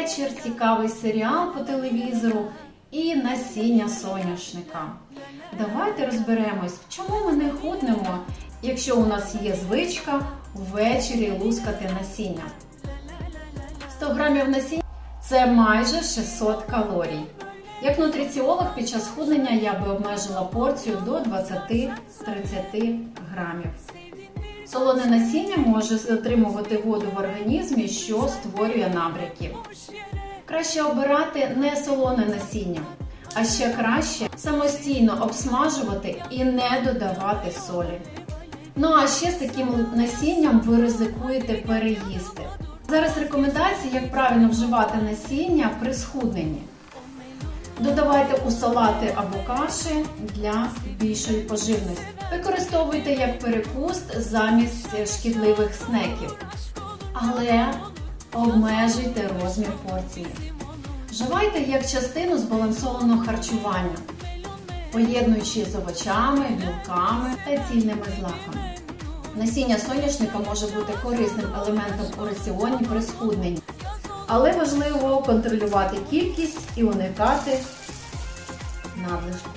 вечір, цікавий серіал по телевізору і насіння соняшника. Давайте розберемось, чому ми не худнемо, якщо у нас є звичка ввечері лускати насіння. 100 грамів насіння це майже 600 калорій. Як нутриціолог під час худнення я би обмежила порцію до 20-30 грамів. Солоне насіння може затримувати воду в організмі, що створює набряки. Краще обирати не солоне насіння, а ще краще самостійно обсмажувати і не додавати солі. Ну а ще з таким насінням ви ризикуєте переїсти. Зараз рекомендації, як правильно вживати насіння при схудненні. Додавайте у салати або каші для більшої поживності. Використовуйте як перекус замість шкідливих снеків. Але обмежуйте розмір порції. Вживайте як частину збалансованого харчування, поєднуючи з овочами, білками та цільними злаками. Насіння соняшника може бути корисним елементом у раціоні при схудненні, але важливо контролювати кількість і уникати надлишку.